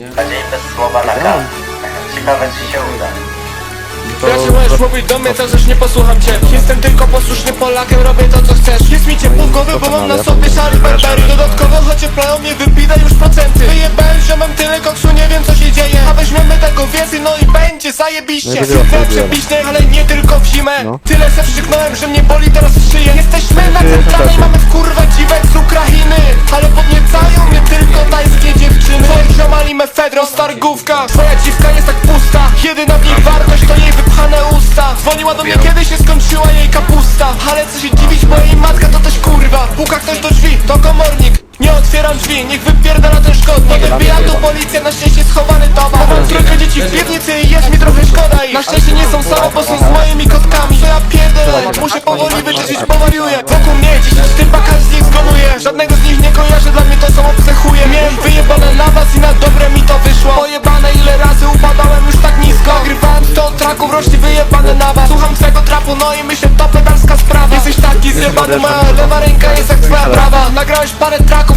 Bardziej bez słowa na K. Ciekawe czy się uda. Raczej możesz mówić do mnie, to też nie posłucham cię. Jestem tylko posłuszny Polakiem, robię to co chcesz. Jest mi ciepło w głowie, bo mam na sobie szary Burberry. Dodatkowo ocieplają mnie, wypina już procenty. Wyjebałem ziomem tyle koksu, nie wiem co się dzieje. A weźmiemy tego więcej, no i będzie zajebiście. Zwykle przepiśne, ale nie tylko w zimę. Tyle se wstrzyknąłem, że mnie boli teraz w szyję mefedro, stargówka. Twoja dziwka jest tak pusta. Jedyna w niej wartość to jej wypchane usta. Dzwoniła do mnie kiedy się skończyła jej kapusta. Ale co się dziwić, bo jej matka to też kurwa. Puka ktoś do drzwi, to komornik. Nie otwieram drzwi, niech wypierdala ten szkodnik. Wbija tu policja, na szczęście schowany towar Mam trójkę dzieci w piwnicy i jest mi trochę szkoda. Ich Na szczęście nie są same, bo są z moimi kotkami. To ja pierdolę, muszę powoli wyczyścić, powariuję Wokół mnie 10 typa, każdy z nich zgonuje Żadnego rocznie wyjebane na was. Słucham twego trapu, no i myślę to pedalska sprawa. Jesteś taki zjebany, moja lewa ręka jest jak twoja prawa. Nagrałeś parę traków,